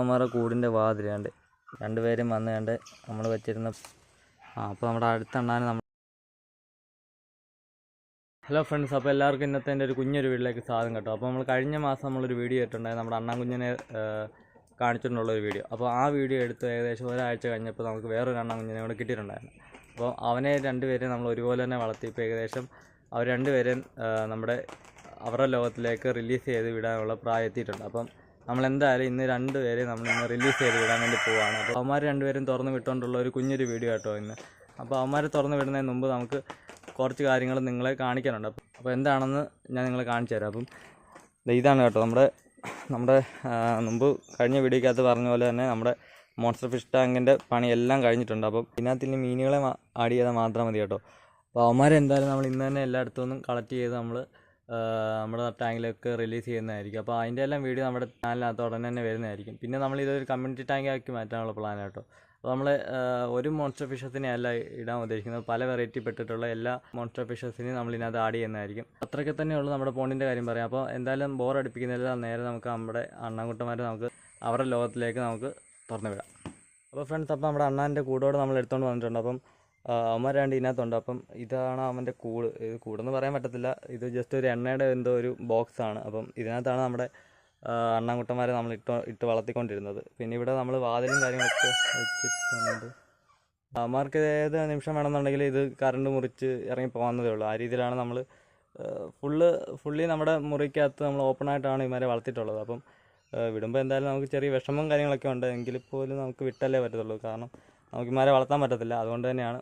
അവന്മാരുടെ കൂടിന്റെ വാതിലാണ്ട് രണ്ടുപേരും വന്ന് കണ്ട് നമ്മൾ വെച്ചിരുന്ന ആ അപ്പോൾ നമ്മുടെ അടുത്തെണ്ണാൻ നമ്മൾ ഹലോ ഫ്രണ്ട്സ് അപ്പോൾ എല്ലാവർക്കും ഇന്നത്തെ എന്റെ ഒരു കുഞ്ഞൊരു വീട്ടിലേക്ക് സാധനം കേട്ടോ. അപ്പോൾ നമ്മൾ കഴിഞ്ഞ മാസം നമ്മളൊരു വീഡിയോ ഇട്ടിട്ടുണ്ടായി നമ്മുടെ അണ്ണാൻ കുഞ്ഞിനെ കാണിച്ചിട്ടുള്ള ഒരു വീഡിയോ. അപ്പോൾ ആ വീഡിയോ എടുത്ത് ഏകദേശം ഒരാഴ്ച കഴിഞ്ഞപ്പോൾ നമുക്ക് വേറൊരു അണ്ണാൻ കുഞ്ഞിനെ കൂടെ കിട്ടിയിട്ടുണ്ടായിരുന്നു. അപ്പോൾ അവനെ രണ്ടുപേരെയും നമ്മൾ ഒരുപോലെ തന്നെ വളർത്തി. ഇപ്പോൾ ഏകദേശം അവർ രണ്ടുപേരെയും നമ്മുടെ അവരുടെ ലോകത്തിലേക്ക് റിലീസ് ചെയ്ത് വിടാനുള്ള പ്രായം എത്തിയിട്ടുണ്ട്. അപ്പം നമ്മൾ എന്തായാലും ഇന്ന് രണ്ടുപേരെ നമ്മൾ ഇന്ന് റിലീസ് ചെയ്ത് വിടാൻ വേണ്ടി പോവാണ്. അപ്പോൾ അവന്മാർ രണ്ടുപേരും തുറന്ന് വിട്ടുകൊണ്ടുള്ള ഒരു കുഞ്ഞൊരു വീഡിയോ കേട്ടോ ഇന്ന്. അപ്പോൾ അവന്മാരെ തുറന്ന് വിടുന്നതിന് മുമ്പ് നമുക്ക് കുറച്ച് കാര്യങ്ങൾ നിങ്ങളെ കാണിക്കാനുണ്ട്. അപ്പോൾ എന്താണെന്ന് ഞാൻ നിങ്ങളെ കാണിച്ചു തരാം. അപ്പം ഇതാണ് കേട്ടോ നമ്മുടെ നമ്മുടെ മുമ്പ് കഴിഞ്ഞ വീഡിയോക്കകത്ത് പറഞ്ഞ പോലെ തന്നെ നമ്മുടെ മോൺസ്റ്റർ ഫിഷ് ടാങ്കിന്റെ പണിയെല്ലാം കഴിഞ്ഞിട്ടുണ്ട്. അപ്പം ഇതിനകത്ത് ഇനി മീനുകളെ ആഡ് ചെയ്താൽ മാത്രം മതി കേട്ടോ. അപ്പോൾ അവന്മാരെന്തായാലും നമ്മൾ ഇന്ന് തന്നെ എല്ലായിടത്തു നിന്നും കളക്ട് ചെയ്ത് നമ്മൾ നമ്മുടെ ടാങ്കിലൊക്കെ റിലീസ് ചെയ്യുന്നതായിരിക്കും. അപ്പോൾ അതിന്റെ എല്ലാം വീഡിയോ നമ്മുടെ ചാനലിനകത്ത് ഉടനെ തന്നെ വരുന്നതായിരിക്കും. പിന്നെ നമ്മൾ ഇതൊരു കമ്മ്യൂണിറ്റി ടാങ്ക് ആക്കി മാറ്റാനുള്ള പ്ലാൻ കേട്ടോ അപ്പോൾ നമ്മൾ ഒരു മോൺസ്റ്റർ ഫിഷസിനെ അല്ല ഇടാൻ ഉദ്ദേശിക്കുന്നത്. പല വെറൈറ്റി പെട്ടിട്ടുള്ള എല്ലാ മോൺസ്റ്റർ ഫിഷസിനെയും നമ്മൾ ഇതിനകത്ത് ആഡ് ചെയ്യുന്നതായിരിക്കും. അത്രയ്ക്ക് തന്നെയുള്ളൂ നമ്മുടെ പോണിന്റെ കാര്യം പറയാം. അപ്പോൾ എന്തായാലും ബോർ അടിപ്പിക്കുന്നില്ല നേരെ നമുക്ക് നമ്മുടെ അണ്ണാൻകുട്ടന്മാരെ നമുക്ക് അവരുടെ ലോകത്തിലേക്ക് നമുക്ക് തുറന്നു വിടാം. അപ്പോൾ ഫ്രണ്ട്സ് അപ്പോൾ നമ്മുടെ അണ്ണാന്റെ കൂടോടെ നമ്മൾ എടുത്തുകൊണ്ട് വന്നിട്ടുണ്ട്. അപ്പം അവന്മാർ രണ്ട് ഇതിനകത്തുണ്ട്. അപ്പം ഇതാണ് അവന്റെ കൂട്. ഇത് കൂടെന്ന് പറയാൻ പറ്റത്തില്ല. ഇത് ജസ്റ്റ് ഒരു എണ്ണയുടെ എന്തോ ഒരു ബോക്സ് ആണ്. അപ്പം ഇതിനകത്താണ് നമ്മുടെ അണ്ണാൻകുട്ടന്മാരെ നമ്മൾ ഇട്ട് ഇട്ട് വളർത്തിക്കൊണ്ടിരുന്നത്. പിന്നെ ഇവിടെ നമ്മൾ വാതിലും കാര്യങ്ങളൊക്കെ വെച്ചിട്ടുണ്ട്. അവന്മാർക്ക് ഏത് നിമിഷം വേണമെന്നുണ്ടെങ്കിൽ ഇത് കറണ്ട് മുറിച്ച് ഇറങ്ങി പോകാവുന്നതേ ഉള്ളൂ. ആ രീതിയിലാണ് നമ്മൾ ഫുള്ള് ഫുള്ളി നമ്മുടെ മുറിക്കകത്ത് നമ്മൾ ഓപ്പൺ ആയിട്ടാണ് ഇവരെ വളർത്തിയിട്ടുള്ളത്. അപ്പം വിടുമ്പോൾ എന്തായാലും നമുക്ക് ചെറിയ വിഷമവും കാര്യങ്ങളൊക്കെ ഉണ്ട്. എങ്കിൽ പോലും നമുക്ക് വിട്ടല്ലേ പറ്റത്തുള്ളൂ. കാരണം നമുക്ക് ഇമാരെ വളർത്താൻ പറ്റത്തില്ല. അതുകൊണ്ട് തന്നെയാണ്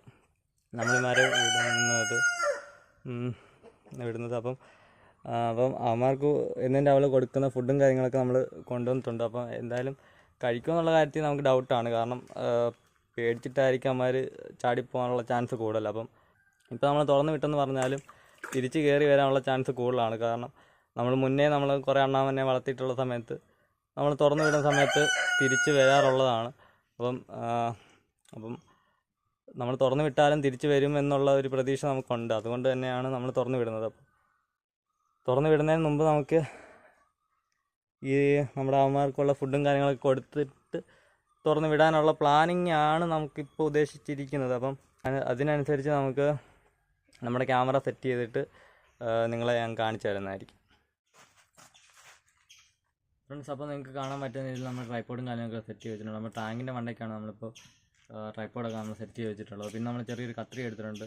നമ്മളിമാരെ വിടുന്നത്. വിടുന്നത്. അപ്പം അപ്പം അവന്മാർക്ക് എന്നിന്റെ അവൾ കൊടുക്കുന്ന ഫുഡും കാര്യങ്ങളൊക്കെ നമ്മൾ കൊണ്ടുവന്നിട്ടുണ്ട്. അപ്പം എന്തായാലും കഴിക്കുമെന്നുള്ള കാര്യത്തിൽ നമുക്ക് ഡൗട്ടാണ്. കാരണം പേടിച്ചിട്ടായിരിക്കും അവന്മാർ ചാടിപ്പോകാനുള്ള ചാൻസ് കൂടുതൽ. അപ്പം ഇപ്പം നമ്മൾ തുറന്ന് വിട്ടെന്ന് പറഞ്ഞാലും തിരിച്ച് കയറി വരാനുള്ള ചാൻസ് കൂടുതലാണ്. കാരണം നമ്മൾ മുന്നേ നമ്മൾ കുറേ അണ്ണാമനെ വളർത്തിയിട്ടുള്ള സമയത്ത് നമ്മൾ തുറന്നു വിടുന്ന സമയത്ത് തിരിച്ച് വരാറുള്ളതാണ്. അപ്പം അപ്പം നമ്മൾ തുറന്നു വിട്ടാലും തിരിച്ചു വരും എന്നുള്ള ഒരു പ്രതീക്ഷ നമുക്കുണ്ട്. അതുകൊണ്ട് തന്നെയാണ് നമ്മൾ തുറന്നു വിടുന്നത്. തുറന്നു വിടുന്നതിന് മുമ്പ് നമുക്ക് ഈ നമ്മുടെ അമ്മമാർക്കുള്ള ഫുഡും കാര്യങ്ങളൊക്കെ കൊടുത്തിട്ട് തുറന്നു വിടാനുള്ള പ്ലാനിങ് ആണ് നമുക്കിപ്പോൾ ഉദ്ദേശിച്ചിരിക്കുന്നത്. അപ്പം അതിനനുസരിച്ച് നമുക്ക് നമ്മുടെ ക്യാമറ സെറ്റ് ചെയ്തിട്ട് നിങ്ങളെ ഞാൻ കാണിച്ചു തരുന്നതായിരിക്കും. ഫ്രണ്ട്സ് അപ്പോൾ നിങ്ങൾക്ക് കാണാൻ പറ്റുന്ന രീതിയിൽ നമ്മൾ ട്രൈപ്പോഡും കാര്യങ്ങളൊക്കെ സെറ്റ് ചെയ്തിട്ടുണ്ട്. നമ്മൾ ടാങ്കിന്റെ മണ്ടയ്ക്കാണ് നമ്മളിപ്പോൾ ട്രൈപ്പോഡൊക്കെ നമ്മൾ സെറ്റ് ചെയ്ത് വെച്ചിട്ടുള്ളത്. പിന്നെ നമ്മൾ ചെറിയൊരു കത്രി എടുത്തിട്ടുണ്ട്.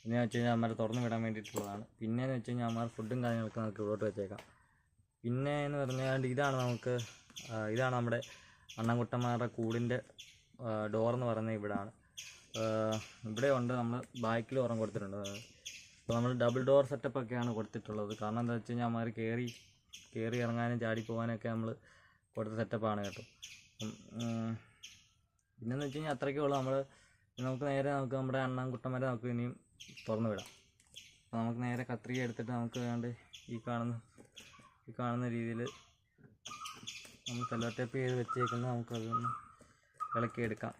പിന്നെ വെച്ച് കഴിഞ്ഞാൽ അമ്മമാരെ തുറന്ന് വിടാൻ വേണ്ടിയിട്ടുള്ളതാണ്. പിന്നെയെന്ന് വെച്ച് കഴിഞ്ഞാൽ അമ്മമാർ ഫുഡും കാര്യങ്ങളൊക്കെ നമുക്ക് ഇവിടോട്ട് വെച്ചേക്കാം. പിന്നെ എന്ന് പറഞ്ഞാൽ ഇതാണ് നമുക്ക് ഇതാണ് നമ്മുടെ അണ്ണൻകുട്ടന്മാരുടെ കൂടിന്റെ ഡോർ എന്ന് പറയുന്നത് ഇവിടാണ്. ഇവിടെ ഉണ്ട് നമ്മൾ ബാക്കിൽ ഉറം കൊടുത്തിട്ടുണ്ട്. അപ്പോൾ നമ്മൾ ഡബിൾ ഡോർ സെറ്റപ്പ് ഒക്കെയാണ് കൊടുത്തിട്ടുള്ളത്. കാരണം എന്താ വെച്ച് കഴിഞ്ഞാൽ അമ്മമാർ കയറി കയറി ഇറങ്ങാനും ചാടി പോകാനൊക്കെ നമ്മൾ കൊടുത്ത സെറ്റപ്പാണ് കേട്ടോ. പിന്നെന്ന് വെച്ച് കഴിഞ്ഞാൽ അത്രയ്ക്കേ ഉള്ളൂ. നമ്മൾ നമുക്ക് നേരെ നമുക്ക് നമ്മുടെ അണ്ണാൻകുട്ടന്മാരെ നമുക്ക് ഇനിയും തുറന്നു വിടാം. അപ്പോൾ നമുക്ക് നേരെ കത്രിക എടുത്തിട്ട് നമുക്ക് വേണ്ട ഈ കാണുന്ന ഈ കാണുന്ന രീതിയിൽ നമ്മൾ സെല്ലോ ടേപ്പ് ചെയ്ത് വെച്ചേക്കുന്നത് നമുക്കതൊന്ന് ഇളക്കി എടുക്കാം.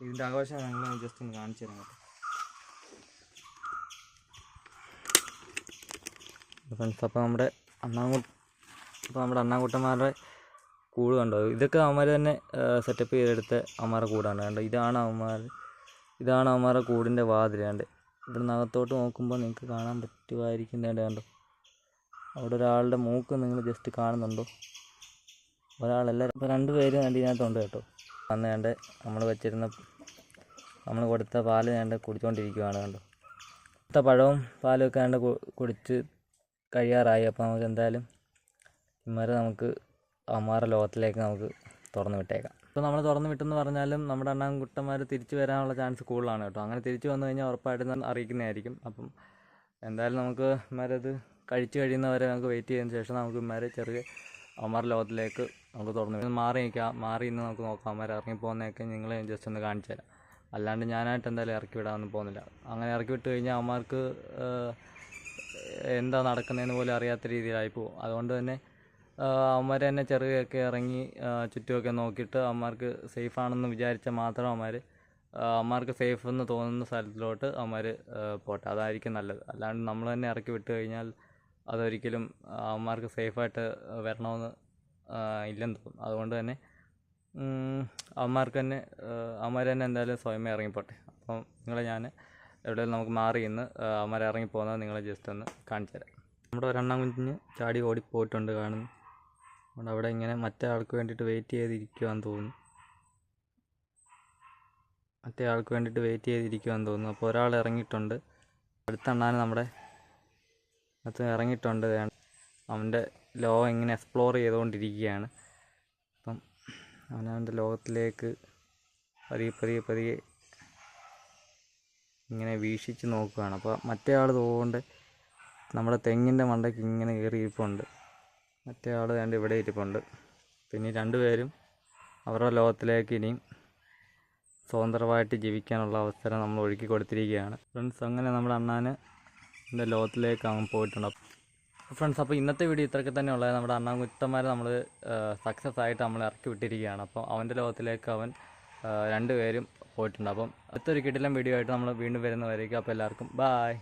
ഇതിന്റെ ആഘോഷം ഞങ്ങൾ ജസ്റ്റ് ഒന്ന് കാണിച്ചു തരാം ഫ്രണ്ട്സ് അപ്പോൾ നമ്മുടെ അണ്ണാൻകുട്ട അപ്പോൾ നമ്മുടെ അണ്ണാൻകുട്ടന്മാരുടെ കൂട് കണ്ടോ? ഇതൊക്കെ അവന്മാർ തന്നെ സെറ്റപ്പ് ചെയ്തെടുത്ത അവന്മാരുടെ കൂടാണ്. കണ്ടോ? ഇതാണ് അവന്മാർ ഇതാണ് അവന്മാരുടെ കൂടിന്റെ വാതിൽ കണ്ട്? ഇവിടുന്ന് അകത്തോട്ട് നോക്കുമ്പോൾ നിങ്ങൾക്ക് കാണാൻ പറ്റുമായിരിക്കും കണ്ടോ? അവിടെ ഒരാളുടെ മൂക്ക് നിങ്ങൾ ജസ്റ്റ് കാണുന്നുണ്ടോ? ഒരാളല്ല ഇപ്പോൾ രണ്ട് പേര് വേണ്ടി ഇതിനകത്തുണ്ട് കേട്ടോ. അന്ന് കണ്ട് നമ്മൾ വെച്ചിരുന്ന നമ്മൾ കൊടുത്ത പാൽ കണ്ട് കുടിച്ചുകൊണ്ടിരിക്കുകയാണ് കണ്ടോ? കൊടുത്ത പഴവും പാലും ഒക്കെ കണ്ട് കുടിച്ച് കഴിയാറായി. അപ്പോൾ നമുക്ക് എന്തായാലും ഇമാരെ നമുക്ക് അമ്മാരുടെ ലോകത്തിലേക്ക് നമുക്ക് തുറന്നു വിട്ടേക്കാം. ഇപ്പോൾ നമ്മൾ തുറന്നു വിട്ടെന്ന് പറഞ്ഞാലും നമ്മുടെ അണ്ണാൻകുട്ടന്മാർ തിരിച്ചു വരാനുള്ള ചാൻസ് കൂടുതലാണ് കേട്ടോ. അങ്ങനെ തിരിച്ചു വന്നു കഴിഞ്ഞാൽ ഉറപ്പായിട്ടും അറിയിക്കുന്നതായിരിക്കും. അപ്പം എന്തായാലും നമുക്ക് ഇമാരത് കഴിച്ചു കഴിയുന്നവരെ നമുക്ക് വെയിറ്റ് ചെയ്തതിന് ശേഷം നമുക്ക് ഇമാരെ ചെറിയ അമ്മാരുടെ ലോകത്തിലേക്ക് നമുക്ക് തുറന്നു മാറി നിൽക്കാം. മാറി ഇന്ന് നമുക്ക് നോക്കാം അമ്മാർ ഇറങ്ങി പോകുന്നതൊക്കെ നിങ്ങൾ ജസ്റ്റ് ഒന്ന് കാണിച്ചു തരാം. അല്ലാണ്ട് ഞാനായിട്ട് എന്തായാലും ഇറക്കി വിടാമെന്ന് പോകുന്നില്ല. അങ്ങനെ ഇറക്കി വിട്ട് കഴിഞ്ഞാൽ അമ്മമാർക്ക് എന്താ നടക്കുന്നതെന്ന് പോലും അറിയാത്ത രീതിയിലായി പോകും അതുകൊണ്ട് തന്നെ അവന്മാർ തന്നെ ചെറുകയൊക്കെ ഇറങ്ങി ചുറ്റുമൊക്കെ നോക്കിയിട്ട് അവന്മാർക്ക് സേഫ് ആണെന്ന് വിചാരിച്ചാൽ മാത്രം അവന്മാർ അവന്മാർക്ക് സേഫ് എന്ന് തോന്നുന്ന സ്ഥലത്തിലോട്ട് അവന്മാർ പോട്ടെ. അതായിരിക്കും നല്ലത്. അല്ലാണ്ട് നമ്മൾ തന്നെ ഇറക്കി വിട്ട് കഴിഞ്ഞാൽ അതൊരിക്കലും അവന്മാർക്ക് സേഫായിട്ട് വരണമെന്ന് ഇല്ലെന്ന് തോന്നും. അതുകൊണ്ട് തന്നെ അവന്മാർക്ക് തന്നെ അവന്മാർ തന്നെ എന്തായാലും സ്വയമേ ഇറങ്ങിപ്പോട്ടെ. അപ്പം നിങ്ങളെ ഞാൻ എവിടെ നമുക്ക് മാറി ഇന്ന് അവന്മാർ ഇറങ്ങിപ്പോകുന്നത് നിങ്ങളെ ജസ്റ്റ് ഒന്ന് കാണിച്ചു തരാം. നമ്മുടെ ഒരെണ്ണം കുഞ്ഞ് ചാടി ഓടിപ്പോയിട്ടുണ്ട് കാണുന്നു. അതുകൊണ്ട് അവിടെ ഇങ്ങനെ മറ്റേ ആൾക്ക് വേണ്ടിയിട്ട് വെയിറ്റ് ചെയ്തിരിക്കുവാന്ന് തോന്നുന്നു. മറ്റേ ആൾക്ക് വേണ്ടിയിട്ട് വെയിറ്റ് ചെയ്തിരിക്കുവാന്ന് തോന്നുന്നു. അപ്പോൾ ഒരാൾ ഇറങ്ങിയിട്ടുണ്ട്. അടുത്ത അണ്ണാൻ നമ്മുടെ അത് ഇറങ്ങിയിട്ടുണ്ട്. അവന്റെ ലോകം ഇങ്ങനെ എക്സ്പ്ലോർ ചെയ്തുകൊണ്ടിരിക്കുകയാണ്. അപ്പം അവനവന്റെ ലോകത്തിലേക്ക് പതിയെ പതിയെ പതിയെ ഇങ്ങനെ വീക്ഷിച്ച് നോക്കുകയാണ്. അപ്പോൾ മറ്റേ ആൾ തോന്നുകൊണ്ട് നമ്മുടെ തെങ്ങിന്റെ മണ്ടയ്ക്ക് ഇങ്ങനെ കയറി ഇരിപ്പുണ്ട് മറ്റേ ആൾ രണ്ട് ഇവിടെ ഇരിപ്പുണ്ട്. പിന്നെ രണ്ടുപേരും അവരുടെ ലോകത്തിലേക്ക് ഇനിയും സ്വതന്ത്രമായിട്ട് ജീവിക്കാനുള്ള അവസരം നമ്മൾ ഒഴുക്കി കൊടുത്തിരിക്കുകയാണ്. ഫ്രണ്ട്സ് അങ്ങനെ നമ്മുടെ അണ്ണാന് എന്റെ ലോകത്തിലേക്ക് അവൻ പോയിട്ടുണ്ട്. ഫ്രണ്ട്സ് അപ്പോൾ ഇന്നത്തെ വീഡിയോ ഇത്രയൊക്കെ തന്നെ ഉള്ളത് നമ്മുടെ അണ്ണാൻകുട്ടന്മാരെ നമ്മൾ സക്സസ് ആയിട്ട് നമ്മൾ ഇറക്കി വിട്ടിരിക്കുകയാണ്. അപ്പോൾ അവന്റെ ലോകത്തിലേക്ക് അവൻ രണ്ടുപേരും പോയിട്ടുണ്ട്. അപ്പം അടുത്തൊരു കിടിലം വീഡിയോ ആയിട്ട് നമ്മൾ വീണ്ടും വരുന്നവരേക്കും അപ്പോൾ എല്ലാവർക്കും ബായ്